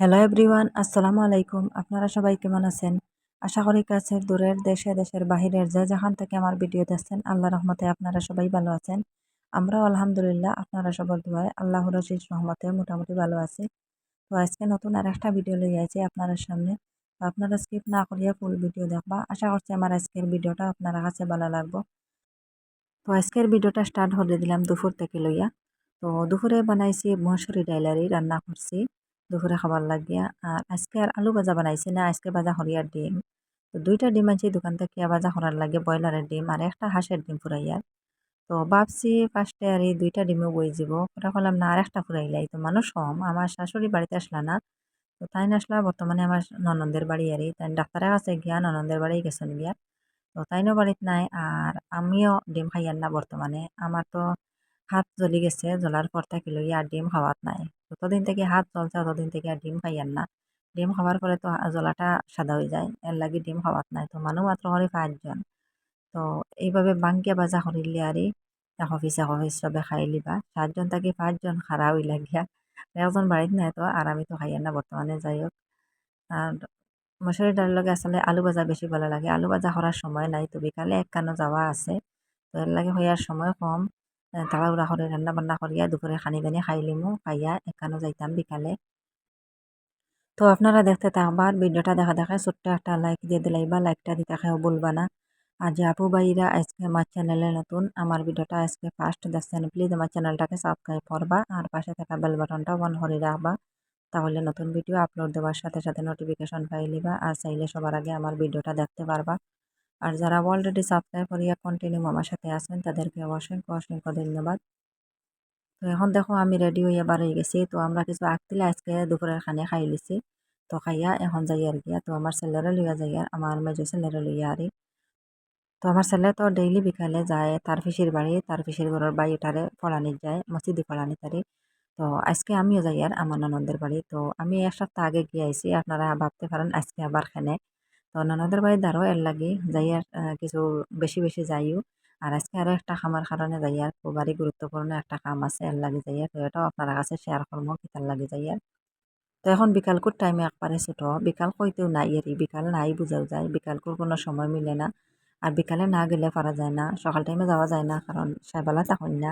Hello everyone আসসালামু আলাইকুম। আপনারা সবাই কেমন আছেন? আশা করি কাছের, দূরের, দেশে, দেশের বাহিরের যে যেখান থেকে আমার ভিডিও দেখছেন আল্লাহ রহমতে আপনারা সবাই ভালো আছেন। আমরাও আলহামদুলিল্লাহ আপনারা সবার দোয়ায় আল্লাহ রশিদ রহমতে মোটামুটি ভালো আছি। তো আজকে নতুন আর একটা ভিডিও লই আছি আপনাদের সামনে। আপনারা স্কিপ না করিয়া ফুল ভিডিও দেখবা। আশা করছি আমার আজকের ভিডিওটা আপনারা কাছে ভালো লাগবো। তো আজকের ভিডিওটা স্টার্ট হলে দিলাম দুপুর থেকে লইয়া। তো দুপুরে বানাইছি মসুরি ডাইলারি, রান্না করছি। দুপুরে খাবার লাগিয়া, আর আজকে আর আলু ভাজা বানাইছি না, আজকে ভাজা হরিয়ার ডিম। তো দুইটা ডিম আনছি, দোকান থেকে ভাজা করার লাগে, ব্রয়লারের ডিম আর একটা হাঁসের ডিম ফুরাইয়ার। তো ভাবছি ফার্স্টে আর এই দুইটা ডিমও বই যাব ওটা করলাম না, আর একটা ফুরাইলাই, তো মানুষ কম, আমার শাশুড়ি বাড়িতে আসলা না। তো তাই আসলা, বর্তমানে আমার ননন্দের বাড়ি আর তাই ডাক্তারের কাছে গিয়া, ননন্দের বাড়ি গেছেন গিয়া। তো তাইনও বাড়িতে নাই, আর আমিও ডিম খাইয়ার না বর্তমানে। আমার তো হাত জ্বলি গেছে, জ্বলার পর থেকে লই আর ডিম খাওয়াত নাই। যতদিন থেকে হাত চলছে ততদিন থেকে আর ডিম খাইয়ার না। ডিম খাওয়ার পরে তো জ্বলাটা সাদা হয়ে যায়, এর লাগি ডিম খাওয়াত নাই। তো মানুষ মাত্র করে পাঁচজন। তো এইভাবে বাঙ্কিয়া বাজা করিলে আর এক অফিস এক অফিস সবে খাই লিবা। সাতজন থাকি পাঁচজন খারা হই লাগিয়া। একজন বাড়িতে নাই তো, আর আমি তো খাইয়ার না বর্তমানে যাই হোক। আর মশুরি ডালের লগে আসলে আলু ভাজা বেশি ভালো লাগে। আলু ভাজা করার সময় নাই, তো বিকালে এক কানো যাওয়া আছে। তো এর লাগে হইয়ার সময় কম। তাড়াহুড়া করে রান্না বান্না করিয়া দুপুরে খানি দানি খাইলিমু খাইয়া একানো যাইতাম বিকালে। তো আপনারা দেখতে থাকবার ভিডিওটা দেখা দেখা ছোট্ট একটা লাইক দিয়ে দিলাইবা লাইকটা দিতে খেয়েও বলবা না। আর যে আপু ভাইরা আজকে আমার চ্যানেলে নতুন, আমার ভিডিওটা আজকে ফার্স্ট দেখছেন প্লিজ আমার চ্যানেলটাকে সাবস্ক্রাইব করবা, আর পাশে থাকা বেল বাটনটা অন করে রাখবা। তাহলে নতুন ভিডিও আপলোড দেওয়ার সাথে সাথে নোটিফিকেশন পাই পাইলিবা আর চাইলে সবার আগে আমার ভিডিওটা দেখতে পারবা। আর যারা অলরেডি সাবস্ক্রাইব করিয়া কন্টিনিউ আমার সাথে আছেন, তাদেরকে অসংখ্য অসংখ্য ধন্যবাদ। তো এখন দেখো আমি রেডি হইয়া হয়ে গেছি। তো আমরা কিছু আগতিলে আজকে দুপুরের খানে খাই লিছি। তো খাইয়া এখন যাই আর গিয়া তো আমার ছেলেরা লইয়া যাই আর আমার মেজো ছেলেরা লইয়া আরি। তো আমার ছেলে তো ডেইলি বিকালে যায়, তার ফিসির বাড়ি, তার ফিসির ঘরের বাড়িটারে ফলানিত যায়, মসজিদে ফলানি তারি। তো আজকে আমিও যাই আর আমার ননদের বাড়ি। তো আমি এক সপ্তাহ আগে গিয়ে আইছি, আপনারা ভাবতে পারেন আজকে আবার খানে। তো ননদের বাড়ি দ্বারও এর লাগি যাই আর কিছু বেশি বেশি যাইও। আর আজকে আরও একটা খামার কারণে যাই আর খুব খুবই গুরুত্বপূর্ণ একটা কাম আছে এর লাগি যাই আর, তো এটাও আপনার কাছে শেয়ার করব কিতার লাগি যাই আর। তো এখন বিকালকুর টাইমে একবারে ছোট, বিকাল কইতেও নাই এরি, বিকাল নাই বুঝাও যায় বিকালকুর কোনো সময় মিলে না। আর বিকালে না গেলে পারা যায় না, সকাল টাইমে যাওয়া যায় না, কারণ সাইবেলা তখন না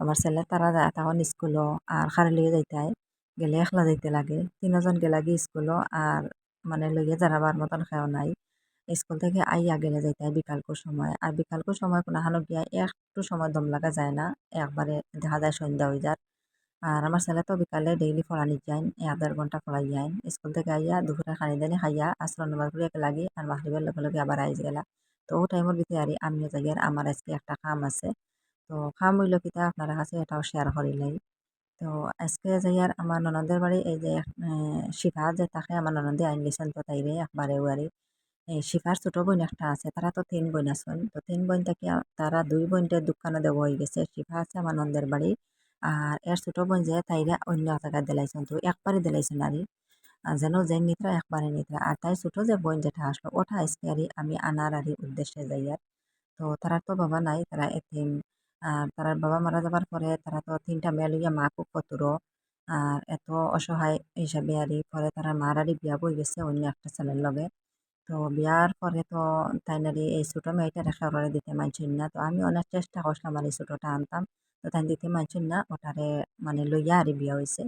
আমার ছেলে তারা যায় তখন স্কুলও আর খারে লিয়ে যাইতে গেলে একলা যাইতে লাগে, তিনজন গেলাগি স্কুলও আর মানে লইয়া জানাবার মতন খেও নাই। স্কুল থেকে আইয়া গেলে যাইতে হয় বিকালকুর সময়। আর বিকালকুর সময় কোনো হানো গিয়া একটু সময় দম লাগা যায় না। একবারে দেখা যায় সন্ধ্যা হয়ে যায় আর আমার ছেলে তো বিকালে ডেইলি পড়ানি যাইন এক দেড় ঘণ্টা ফলাই যাইন। স্কুল থেকে আইয়া দুপুরে খানি দানি খাইয়া আশ্রম নামাজ পড়ে লাগি আর মাহরিবের লগে লগে আবার আইজ গেলা। তো ও টাইমের ভিতরে আর আমিও যাই আর আমার আজকে একটা কাম আছে। তো কাম হইল কিতা আপনারা কাছে এটাও শেয়ার করিলাই তো আজকে যাই আর আমার ননদের বাড়ি, এই যে শিফা যে তাকে আমার ননদে আইন গেছেন তো তাইরে একবারে বাড়ি এই শিফার ছোট বোন একটা আছে, তারা তো তিন বোন আছেন। তো তিন বোন থেকে তারা দুই বোনটার দোকানে দেওয়া হয়ে গেছে। শিফা আছে আমার নন্দের বাড়ি, আর এর ছোট বোন যে, তাইরা অন্য জায়গায় দিলাইছেন। তো একবারে দিলাইছেন আর। যেন যে নিত্রা একবারে নিত্রা আর তাই ছোট যে বোন যেটা আসলো, ওটা আজকে আর আমি আনার আর উদ্দেশ্যে যাই আর তো তারা তো বাবা নাই, তারা এতিম। আর তার বাবা মারা যাবার পরে তারা তো তিনটা মেয়ে লইয়া মা খুব কতুর। আর এত অসহায় হিসাবে আর পরে তারা মার আরই বিয়া বই গেছে অন্য একটা ছেলের লগে। তো বিয়ার পরে তো তাই নারি এই ছোটো মেয়েটা রেখা ওরা দিতে মানছেন না। তো আমি অনেক চেষ্টা করছিলাম আর এই ছোটোটা আনতাম। তো তাই দিতে মানছেন না, ওটারে মানে লইয়া আর বিয়া হয়েছে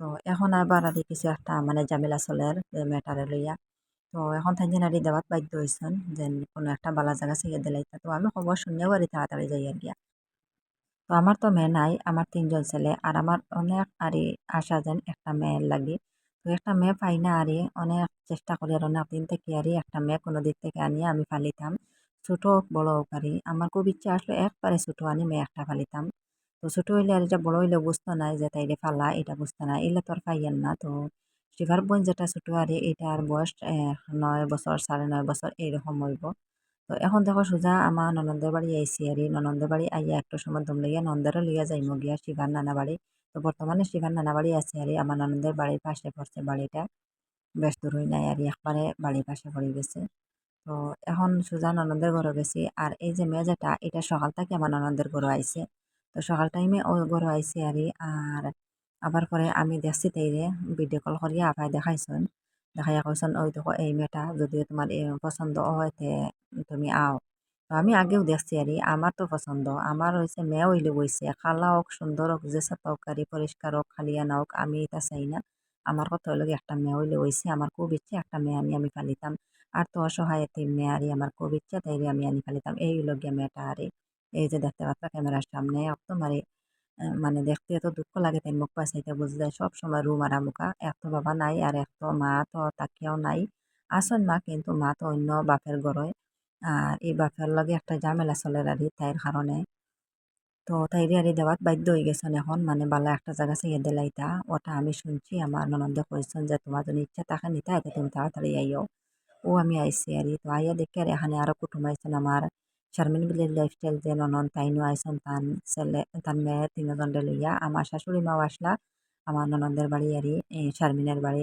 তো এখন আবার আর কিছু একটা মানে জামেলা চলের মেয়েটারে লইয়া। তো এখন তাই নারী দেওয়াত বাধ্য হয়েছেন যে কোনো একটা বালা জায়গা ছিগে দিলাইতা তো আমি খবর শুনিয়াও আর তাড়াতাড়ি যাই আর গিয়া। তো আমার তো মেয়ে নাই, আমার তিনজন ছেলে। আর আমার অনেক আরে আশা যেন একটা মেয়ের লাগে। তো একটা মেয়ে পাই না আরে অনেক চেষ্টা করি আর অনেক দিন থেকে আরে একটা মেয়ে কোনো দিক থেকে আনিয়ে আমি ফালিতাম। ছোটো হোক বড় হোক আরে আমার খুব ইচ্ছা আসলো একবারে ছোটো আনি মেয়ে একটা ফালিতাম। তো ছোটো হইলে আর এটা বড় হইলে বুঝতো নাই যে তাইলে ফালা, এটা বুঝতো না, এলে তো আর পাইয়েন না। তো শিভার বোন যেটা ছোটো আরে এটার বয়স নয় বছর, সাড়ে নয় বছর এইরকম হইব। তো এখন দেখো সোজা আমার ননদের বাড়ি আইসি আর ননদের বাড়ি আইয়া একটু সময় দম লইয়া নন্দেরও লইয়া যাইম গিয়া শিবার নানা বাড়ি। তো বর্তমানে শিবার নানা বাড়ি আছে, আর আমার ননদের বাড়ির পাশে পড়ছে বাড়িটা। বেশ দূর হই নাই, আর একবারে বাড়ির পাশে পড়ে গেছে। তো এখন সোজা ননদের ঘরে গেছি, আর এই যে মেজাটা, এটা সকাল থেকে আমার ননদের ঘরে আইছে। তো সকাল টাইমে ও ঘরে আইসে আর আর আবার পরে আমি দেখছি তাইরে ভিডিও কল করিয়া আপায় দেখাইছেন। দেখাইয়া কইছেন ওই দেখো এই মেয়েটা যদিও তোমার পছন্দ হয় তে তুমি আও আমি আগেও দেখছি আর আমার তো পছন্দ আমার হয়েছে মেয়ে হইলে বইছে খালা হোক সুন্দর হোক যে তরকারি পরিষ্কার হোক খালিয়া না হোক আমি এটা চাই না আমার কথা হইলে একটা মেয়ে হইলে হইছে আমার খুব ইচ্ছে একটা মেয়ে আনি আমি পালিতাম আর তো অসহায় মেয়ে আরি আমার খুব ইচ্ছা তাইরে আমি আনি পালিতাম এই হইল গিয়া মেয়েটা আরে এই যে দেখতে পাচ্ছ ক্যামেরার সামনে একদম আরে মানে দেখতে এত দুঃখ লাগে তাই মুখ পাইসাইতে বুঝ যায়, সব সময় রুম আর মুখা এক তো বাবা নাই আর এক তো মা, তো তাকিয়াও নাই। আসন মা কিন্তু মা তো অন্য বাপের গড়য়। আর এই বাপের লগে একটা ঝামেলা চলে আর তাইর কারণে। তো তাইরে আর দেওয়াত বাধ্য হয়ে গেছেন এখন। মানে বালা একটা জায়গা থেকে দিলাইতা ওটা আমি শুনছি, আমার ননন্দে কইছেন যে তোমার যদি ইচ্ছা থাকে নিতে তুমি তাড়াতাড়ি আইও। ও আমি আইসি আর তো আইয়া দেখে আর এখানে আরও কুটুম আইছেন আমার। শারমিন বিলের লাইফস্টাইল যে ননন তাইনও আইসন তান ছেলে তার মেয়ে তিনজনরে লইয়া আমার শাশুড়ি মাও আসলা আমার ননন্দের বাড়ি আরি শারমিনের বাড়ি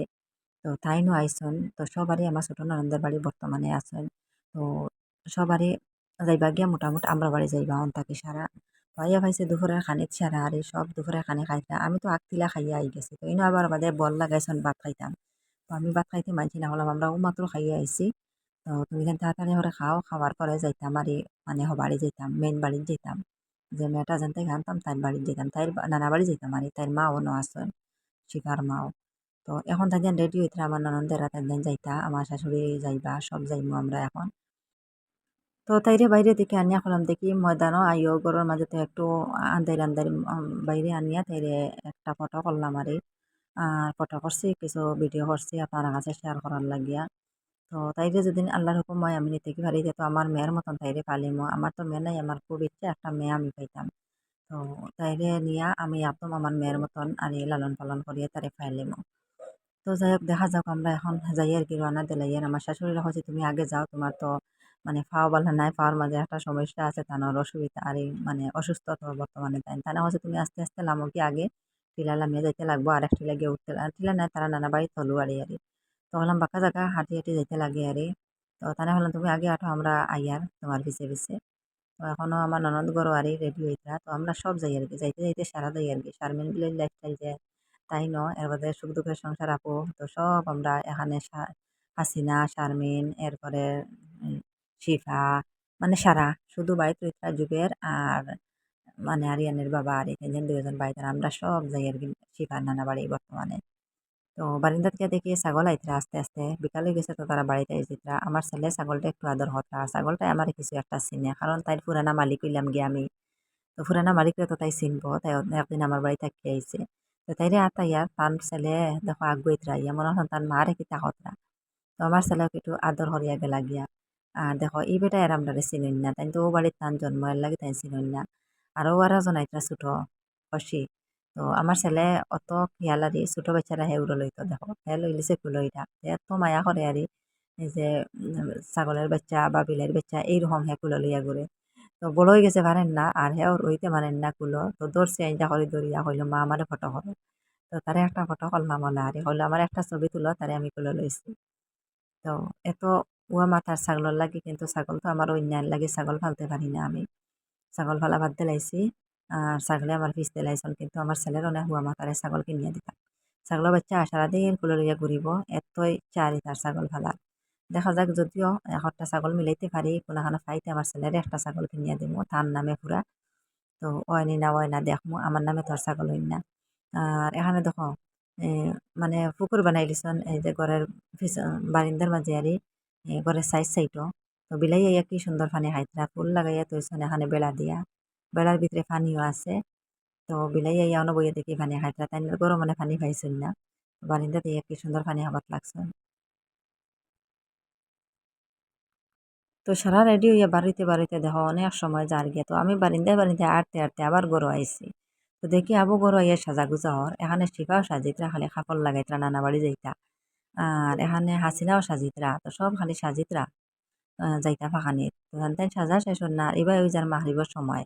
তো তাইনও আইসন তো সবারই আমার ছোট ননন্দের বাড়ি বর্তমানে আছেন তো সবারই যাইবা গিয়া মোটামুটি আমরা বাড়ি যাইবা অন থাকি সারা ভাইয়া ভাইছে দুপুরের খানিত সারা আর সব দুপুরের খানি খাইতা আমি তো আগতিলা খাইয়া আই গেছি তো ইনো আবার বাদে বল লাগাইছন ভাত খাইতাম তো আমি ভাত খাইতে মানছি না হলাম আমরা মাত্র খাইয়া আইছি তো তুমি যেন তাড়াতাড়ি করে খাও, খাওয়ার পরে যাইতাম আর মানে বাড়ি যেতাম মেন বাড়ি যেতাম যে মেয়েটা যেন তাই আনতাম তার বাড়ি যেতাম তাই নানা বাড়ি যেতাম আর তার মাও ন আসেন শিকার মাও। তো এখন তাই রেডি হইতে আমার ননন্দেরা তাই যাইতা, আমার শাশুড়ি যাইবা, সব যাইমু আমরা এখন। তো তাইরে বাইরে থেকে আনিয়া করলাম দেখি ময়দানও আইও গরুর মাঝে তো একটু আন্দাই আন্দাই বাইরে আনিয়া তাইরে একটা ফটো করলাম আর। আর ফটো করছি, কিছু ভিডিও করছি, আপনার কাছে শেয়ার করার লাগিয়া। তো তাইরে যেদিন আল্লাহর হুকুম হয়, আমি নিতে পারি তো আমার মেয়ের মতন তাইরে পালিমো। আমার তো মেয়ে নাই, আমার খুব ইচ্ছে, একটা মেয়ে আমি পাইতাম। তো তাইরে নিয়া আমি একদম আমার মেয়ের মতন আর লালন পালন করিয়ে তারে ফাইলিমো। তো যাই হোক, দেখা যাক, আমরা এখন যাই আর কি রান্না দিলাই। আর আমার শাশুড়িরা হচ্ছে তুমি আগে যাও, তোমার তো মানে ফাও বালা নাই পাওয়ার মাঝে একটা সমস্যা আছে তানোর অসুবিধা, আর মানে অসুস্থ তো বর্তমানে তাই। তাই হচ্ছে তুমি আস্তে আস্তে লামকি আগে? টিলা লামিয়ে যাইতে লাগবো আর এক টিলা গিয়ে উঠতে টিলা নাই, তারা নানা বাড়ি তলু আড়ি আরি তো হলাম বাঁকা জায়গা হাঁটি হাঁটি যাইতে লাগে আরে। তো তারা হলাম তুমি আগে আঠো আমরা আইয়ার তোমার পিছে পিছে। তো এখনও আমার ননদ গরো আরি রেডি হইতা তো আমরা সব যাই আর কি, যাইতে যাইতে সারা যাই আর কি। শারমিন বিলের লাইফস্টাইল যে, তাই ন, এর বাদে সুখ দুঃখের সংসার আপু, তো সব আমরা এখানে হাসিনা, শারমিন, এরপরে শিফা মানে সারা, শুধু বাড়িতে রইতা যুগের আর মানে আরিয়ানের বাবা, আর তিনজন দুজন বাই তারা আমরা সব যাই আর কি, শিফার নানা বাড়ি বর্তমানে। তো বারিন্দাত গিয়ে দেখি ছাগল আইতরা আস্তে আস্তে। বিকালে গেছে তো তারা বাড়িতে আইসিতরা আমার ছেলে ছাগলটা একটু আদর হতা ছাগলটা আমার কিছু একটা চিনে। কারণ তাই পুরানা মালিক হইলাম গিয়ে আমি। তো পুরানা মালিকরে তো তাই চিনবো। তাই একদিন আমার বাড়ি থাকি আইছে। তো তাইরে আতাইয়া তার ছেলে দেখো আগুয়েতরা ইয়া মনে হয় তার মারে কি তাকতরা তো আমার ছেলেকে একটু আদর হরিয়া গেলা গিয়া। আর দেখো, এই বেটা এর আমরা চিনেন না তাই তো ও বাড়ির তান জন্ম এর লাগে তাই চিনেন না আর ও আর ছোট খুশি তো আমার ছেলে অত খেয়াল আরি ছোট বাচ্চারা হে উড়ো লইতো দেখো হে লইলিছে কুলইটা এত মায়া করে আরি এই যে ছাগলের বাচ্চা বা বিলের বাচ্চা এইরকম হে কুলো লইয়া ঘুরে তো বড় গেছে পারেন না আর হেও রইতে পারেন না কুলো। তো দৌড়ছে আইজা করে দৌড়িয়া হইল মা আমারে ফটো করো তো তারে একটা ফটো করলাম হলে আরে হইল আমার একটা ছবি তুলো তারে আমি কুলো লইছি তো এত উয়া মাথার ছাগলের লাগে, কিন্তু ছাগল তো আমার অন্যায় লাগে, ছাগল ফালতে পারি না আমি। ছাগল ফালা বাদ দিলাইছি আর ছাগলে আমার পিস দিলাইছন কিন্তু আমার ছেলের অনেক হুয়া মাথারে ছাগল কিনিয়া দিতাম। ছাগলের বাচ্চা আসারা দিন কুলে লইয়া ঘুরিব, এতই চারি তার ছাগল ফালা দেখা যাক যদিও একটা ছাগল মিলাইতে পারি, কোনোখানে ফাইতে আমার ছেলের একটা ছাগল কিনিয়া দিব তার নামে পুরা। তো ওয়নি না ওয় না দেখমু, আমার নামে তোর ছাগল হইন না। আর এখানে দেখো মানে পুকুর বানাই লিছন এই যে ঘরের বারিন্দার মাঝে আরি ঘরের সাইড সাইডও। তো বিলাই আইয়া কি সুন্দর পানি খাইতরা ফুল লাগাইয়া তৈছন এখানে বেড়া দিয়া। বেড়ার ভিতরে পানিও আছে। তো বিলাই আইয়া বইয়া দেখি পানি খাইতরা তাই গরম মানে পানি পাইছেন না। বারিন্দাতে কি সুন্দর পানি খাবার লাগছে তো সারা রেডি হইয়া বাড়িতে বাড়িতে দেখো অনেক সময় যার গিয়ে। তো আমি বারিন্দায় বারিন্দায় আটতে আটতে আবার গরু আইছি তো দেখি আবু গরু আইয়া সাজা গুজা হর এখানে শিফাও সাজিতরা খালি কাপড় লাগাইতরা নানা বাড়ি যাইতা। আর এখানে হাসিনাও সাজিতরা। তো সব খালি সাজিতরা যাইতা ফাঁকানিত। তো সাজা শেষ না। এবার ওই যার মাহরিবার সময়।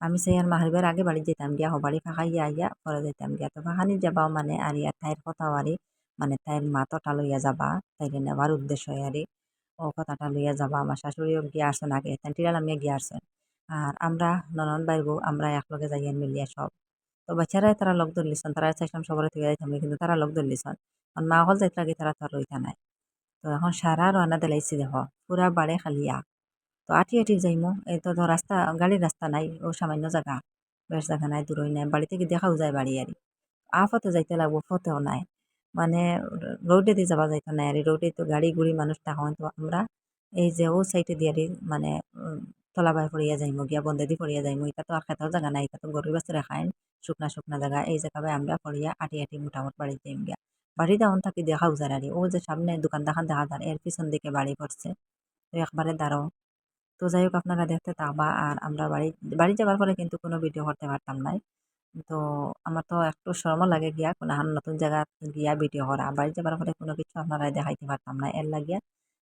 আমি সেই আর মাহরিবার আগে বাড়ি যেতাম গিয়া হবাড়ি ফাঁকাইয়া আইয়া পরে যেতাম গিয়া। তো ফাঁকানিত যাবাও মানে আর ইয়ার তাইর কথাও আরি মানে তাইর মাতটা লইয়া যাবা তাইরে নেওয়ার উদ্দেশ্য আরি ও কথাটা লইয়া যাবা আমার শাশুড়িও গিয়া আসছেন আগে তাই আমি গিয়া আসছেন আর আমরা, ননন বাইর বউ আমরা একলগে যাইয়া মিলিয়া সব তো বাচ্চারাই তারা লগ ধরলিছন তারা চাইছিলাম সবার থেকে যাইতাম কিন্তু তারা লগ ধরলিছন মা হল যাইতে লাগে তারা তো রইতা নাই তো এখন সারা রানা দিলাইছি দেখো পুরা বাড়ে খালিয়া তো আটি আটি যাইমো। এই তো রাস্তা গাড়ির রাস্তা নাই, ও সামান্য জায়গা বেশ জায়গা নাই দূরই নাই বাড়ি থেকে দেখাও যায় বাড়ি আর আফতে যাইতে লাগবো ফতেও নাই। মানে রোডে দিয়ে যাওয়া যাইতো না আর রোডে তো গাড়ি গুড়ি মানুষ তখন তো আমরা। এই যে ও সাইডে দিয়ে মানে তলাবাই পড়িয়া যাইমো, গিয়া বন্ধে দিয়ে পড়িয়া যাইমো। এটা তো আর খেতাও জায়গা নাই এটা তো গরুর বাচ্চারা খাইন শুকনা শুকনা জায়গা এই জায়গা আমরা পড়িয়া আটি আটি মোটামুটি বাড়ি যাইম গিয়া। বাড়ি দাওন থাকি দেখাও যায় আর ও যে সামনে দোকান দেখান দেখা যায় এর পিছন দিকে বাড়ি পড়ছে তো একবারে দাঁড়ো তো যাই হোক, আপনারা দেখতে থাকবা আর আমরা বাড়ি বাড়ি যাবার পরে কিন্তু কোনো ভিডিও করতে পারতাম নাই। তো আমার তো একটু শরমও লাগে গিয়া, কোনো নতুন জায়গা গিয়া ভিডিও করা। বাড়ি যাবার পরে কোনো কিছু আপনারা দেখাইতে পারতাম না। এর লাগিয়া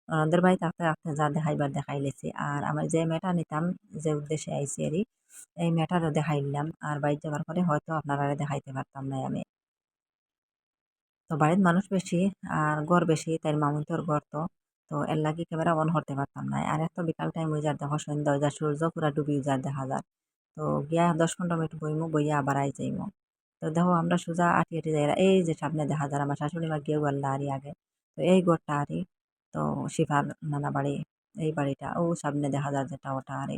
ননদের বাড়ি থাকতে থাকতে যা দেখাইবার দেখাই লেছি। আর আমার যে মেয়েটা নিতাম, যে উদ্দেশ্যে আইসি আর এই মেয়েটারও দেখাই নিলাম। আর বাড়ি যাবার পরে হয়তো আপনারা দেখাইতে পারতাম না আমি। তো বাড়ির মানুষ বেশি আর গড় বেশি তাই মামুন্তর গড় তো। তো এর লাগে ক্যামেরা অন করতে পারতাম না। আর এত বিকাল টাইম হয়ে যার দেখো সন্ধ্যা হয়ে যায় সূর্য পুরা ডুবি যার দেখা যায় তো গিয়া দশ পনেরো মিনিট বইমু, বইয়া আবার আই যাইমু তো দেখো আমরা সোজা আটি আটি যাই এই যে সামনে দেখা যায় আমার শাশুড়ি মা গিয়েও গেল আরি আগে। তো এই গোড়টা আরি তো শিফার নানা বাড়ি, এই বাড়িটা, ও সামনে দেখা যায় যেটা ওটা আরে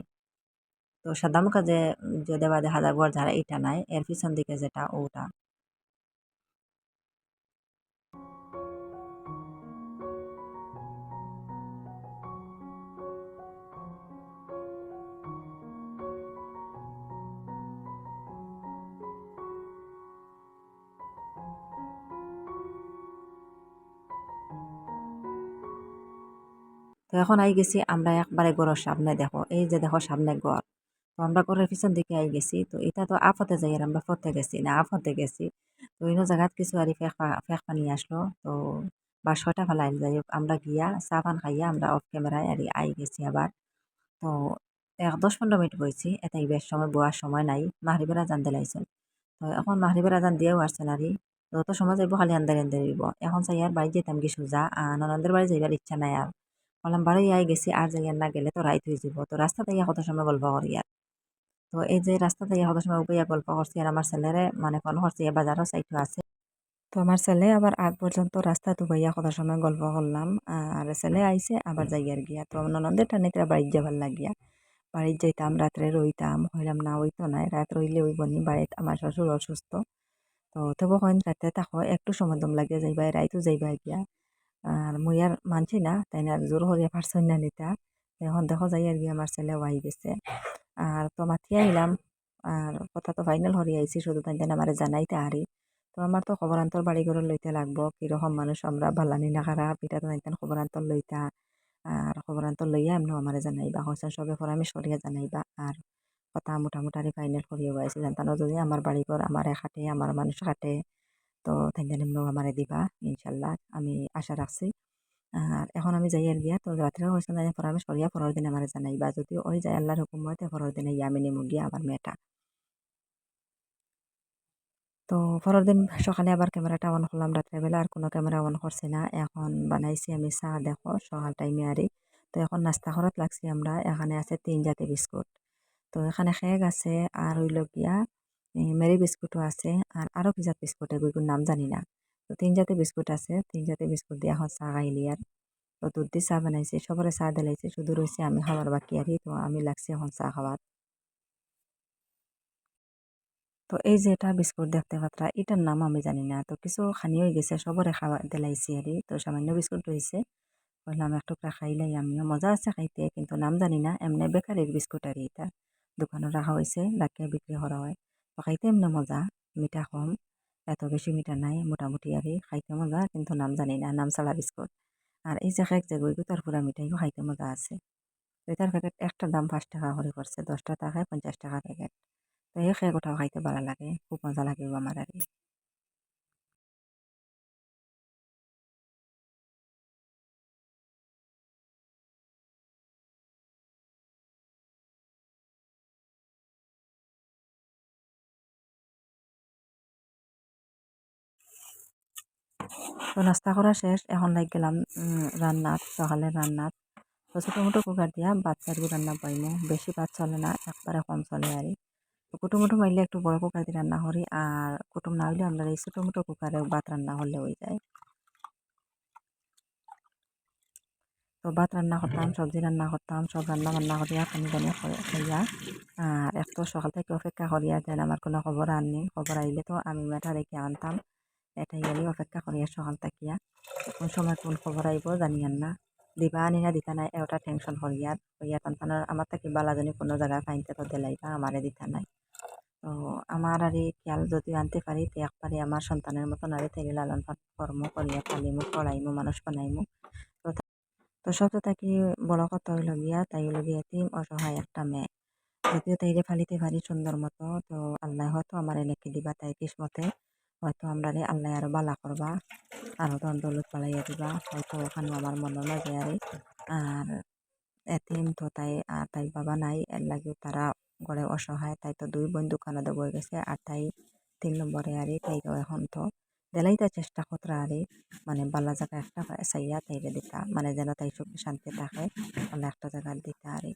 তো সাদামুখা যে যে দেওয়া দেখা যায় গড় যারা, এইটা নাই, এর পিছন দিকে যেটা, ওটা। এখন আই গেছি, আমরা একবারে গড়ের সামনে দেখো, এই যে দেখো সামনে গড় তো আমরা ঘরের পিছন দিকে আই গেছি, তো এটা তো আফতে যাই আর আমরা ফতে গেছি না, আফতে গেছি। তো ইনো জায়গাত কিছু আর ফেক পানি আসলো, তো বা ছয়টা ফেলাই যাই হোক, আমরা গিয়া চা পান খাইয়া আমরা অফ ক্যামেরায় আর আই গেছি আবার। তো এক দশ পনেরো মিনিট বইছি এটাই বেশ সময় বোয়ার সময় নাই মাহরিবেরা জান দিলাইছিল তো এখন মাহরিবেরা জান দিয়েও আসছেন আর যত সময় যাইব খালি আন্দারে আন্দারে এখন চাই আর বাড়ি যেতাম কি সোজা ননদের বাড়ি যাইবার ইচ্ছা নাই আর। বললাম বাড়ি আই গেছি, আর যাই না গেলে তো রাইত হয়ে যাব তো রাস্তা থেকে কত সময় গল্প করি আর তো এই যে রাস্তা থেকে কত সময় উপাইয়া গল্প করছি আর আমার ছেলেরে মানে ফোন করছি বাজারও সাইটও আছে। তো আমার ছেলে আবার আগ পর্যন্ত রাস্তা তুবাইয়া কত সময় গল্প করলাম, আর ছেলে আইসে আবার যাই আর গিয়া। তো ননদের টানিতে বাড়ির যাবার লাগিয়া বাড়ির যাইতাম, রাত্রে রইতাম হইলাম না ওই তো নাই, রাত রইলে ওই বনি, বাড়িত আমার শ্বশুর অসুস্থ। তো তবু হইন রাতে থাকো, একটু সময় দম লাগিয়া যাইবা রাইতো যাইবা গিয়া। আর মুই আর মানছি না, তাই না? জোর হরিয়া পারছই না নিতা। এখন দেখো যাই আর গিয়া আমার ছেলে ওয়াই গেছে। আর তো মাতিয়ে আইলাম, আর কথা তো ফাইনাল হরিয়া আইছি, শুধু তাই আমার জানাইতে আরি তো আমার তো খবরান্তর বাড়ি ঘরে লইতে লাগবো, কীরকম মানুষ আমরা ভালানি না খারাপ, এটা তো নাইতেন খবরান্তর লইতা। আর খবরান্তর লইয়া এমনি আমার জানাইবা হয়েছেন সবে পরামর্শ করিয়া জানাইবা। আর কথা মোটামুটি আর ফাইনাল করিয়া পাইছি জানতানো যদি আমার বাড়ি ঘর, আমার খাটে আমার মানুষ খাটে তো তাই এমনিও আমারে দিবা ইনশাল্লাহ আমি আশা রাখছি। আর এখন আমি যাই আর গিয়া, তো রাত্রেও হয়েছে না পরামর্শ করিয়া পরের দিন আমার জানাইবা যদি ওই যায় আল্লাহর হুকুম হয় তো পরের দিনে ইয়া আমি নেমু গিয়া আমার মেয়েটা। তো পরের দিন সকালে আবার ক্যামেরাটা অন করলাম রাত্রেবেলা, আর কোনো ক্যামেরা অন করছি না। এখন বানাইছি আমি চা, দেখো, সকাল টাইমে আরই তো এখন নাস্তা করাত লাগছি আমরা, এখানে আছে তিন জাতি বিস্কুট। তো এখানে খেক আছে, আর হইল গিয়া মেরি বিস্কুটও আছে আর আরও কি জাত বিস্কুট এগুলোর নাম জানি না। তো তিন জাতি বিস্কুট আছে, তিন জাতি বিস্কুট দিয়ে এখন চা খাইলি আর। তো দুধ দিয়ে চা বানাইছি, সবরে চা দিলাইছি, শুধু রয়েছে আমি খাবার বাকি আর তো আমি লাগছি এখন চা খাওয়ার। তো এই যে এটা বিস্কুট দেখতে পাত্রা, এটার নাম আমি জানি না, তো কিছু খানি হয়ে গেছে, সবরে খাওয়া দিলাইছি আর তো সামান্য বিস্কুট রয়েছে বললাম এক টুকরা খাইলাই, আমিও মজা আছে খাইতে, কিন্তু নাম জানি না, এমনি বেকারির বিস্কুট আর এটা। দোকানে রাখা হয়েছে রাখিয়া বিক্রি করা হয়। খাইতে এমনি মজা, মিঠা কম। এত বেশি মিঠা নাই, মোটামুটি আর খাইতে মজা, কিন্তু নাম জানি না, নাম চালা বিস্কুট। আর এই যে এক যে গই তার পুরা মিঠাইও খাইতে মজা আছে। এটার প্যাকেট একটা দাম পাঁচ টাকা করে করছে দশটা টাকায় পঞ্চাশ টাকা প্যাকেট তো এই খেয়ে কোথাও খাইতে ভালো লাগে, খুব মজা লাগে আমার আর তো নাস্তা করা শেষ, এখন লাগ গেলাম রান্নাত সকালের রান্নাত তো ছোটো মোটো কুকার দিয়া চারগু রান্না পাইমো, বেশি ভাত চলে না, একবারে কম চলে আর কুটুম উটুম আইলে একটু বড় কুকার দিয়ে রান্না করি, আর কুটুম না হইলে আমরা এই ছোটো মোটো কুকারে ভাত রান্না করলে হয়ে যায়। তো ভাত রান্না করতাম, সবজি রান্না করতাম, সব রান্না বান্না করিয়া পানি টানি খাইয়া, আর একটু সকাল থেকে অপেক্ষা করিয়া যেন আমার কোনো খবর আননি খবর আইলে তো আমি মেটা রেখে আনতাম। এটাই অপেক্ষা করিয়া সকাল তাকিয়া কোন সময় কোন খবর আইব জানিয়ান না দিবা আনি না দিতা নাই এটা টেনশন করিয়া করিয়া টানটানোর আমার তাকে বালাজনী কোনো জায়গায় ফাইনতে তো দিলাইবা আমারে দিতা নাই। তো আমার আর খেয়াল যদি আনতে পারি তে একবারে আমার সন্তানের মতন আর তাই লালন কর্ম করিয়া পালিমু পড়াইমু মানুষ বানাইমু। তো তো সবচেয়ে থাকি বড় কথা হইল গিয়া তাই হইল গিয়া অসহায় একটা মেয়ে। যদিও তাইরে ফালিতে পারি সুন্দর মতো, তো আল্লাহ হয়তো আমার এনেকে দিবা তাই কিসমতে। হয়তো আমরা আল্লাহ আরও বালা করবা, আরও দন দৌলত বাড়াইয়া দিবা, হয়তো ওখানে আমার মনে মাঝে আরে। আর এতিম তো তাই, আর তাই বাবা নাই, এর লাগে তারা গড়ে অসহায়, তাই তো দুই বোন দোকানে দেবো গেছে, আর তাই তিন নম্বরে আরে, তাই তো এখন তো দেলাইতে চেষ্টা করতে আরে। মানে বালা জায়গা একটা চাইয়া তাইরে দিতা মানে যেন তাই সুখে শান্তি থাকে, আল্লাহ একটা জায়গা দিতে আরে।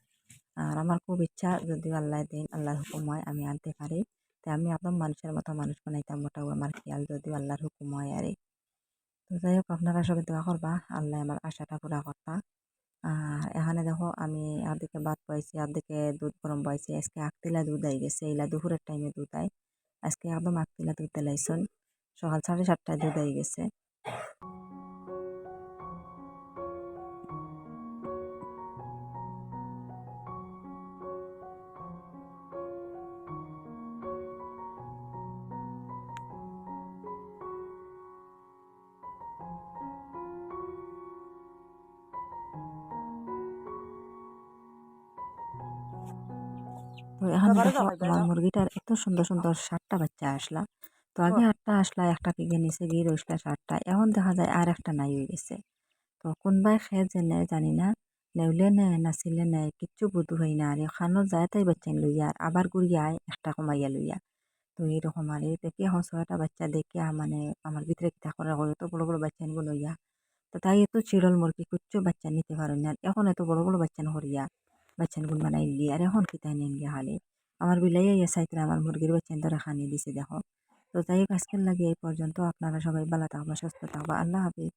আর আমার খুব ইচ্ছা, যদিও আল্লাহ দিন, আল্লাহর হুকুম হয়, আমি আনতে পারি। তাই আমি একদম মানুষের মতো মানুষ বানাইতাম মোটাও আমার খেয়াল যদিও আল্লাহর হুকুম হয় আরে। তো যাই হোক, আপনারা সবাই দোয়া করবা, আল্লাহ আমার আশাটা পুরা করতা। আর এখানে দেখো, আমি আর্ধেকে ভাত পাইছি আর্ধেকে দুধ গরম পাইছি। আজকে আকতিলা দুধ আই গেছে এইলা দুপুরের টাইমে দুধ আই। আজকে একদম আকতিলা দুধ দিলাইছুন সকাল সাড়ে সাতটায় দুধ আই গেছে। তো এখানে দেখো আমার মুরগিটার এত সুন্দর সুন্দর সাতটা বাচ্চা আসলা। তো আগে আটটা আসলা একটা কি নিচে গিয়ে রইসলা সাতটা। এখন দেখা যায় আর একটা নাই হয়ে গেছে। তো কোনবাই খেয়ে যে নেয় জানি না। নেউলে নেয় নাচিলে নেয় কিচ্ছু বুধু হয় না। আর খানো যায় তাই বাচ্চা লইয়া আবার ঘুরিয়া আয় একটা কমাইয়া লইয়া। তো এইরকম আর দেখি এখন ছয়টা বাচ্চা দেখিয়া মানে আমার ভিতরে কিতা করে এত বড় বড় বাচ্চা নিব লইয়া। তো তাই এত চিরল মুরগি কিচ্ছু বাচ্চা নিতে পারেন না। এখন এত বড় বড় বাচ্চা করিয়া বাচ্চান গুণ বানাই দিলি। আর এখন কিতাই নেন গিয়া খালি আমার বিলাই ইয়া সাইতরা আমার মুরগির বাচ্চান তোরা খানি দিছে দেখো। তো যাই হোক, আজকের লাগে এই পর্যন্ত। আপনারা সবাই ভালো থাকবা, সুস্থ থাকবা। আল্লাহ হাফিজ।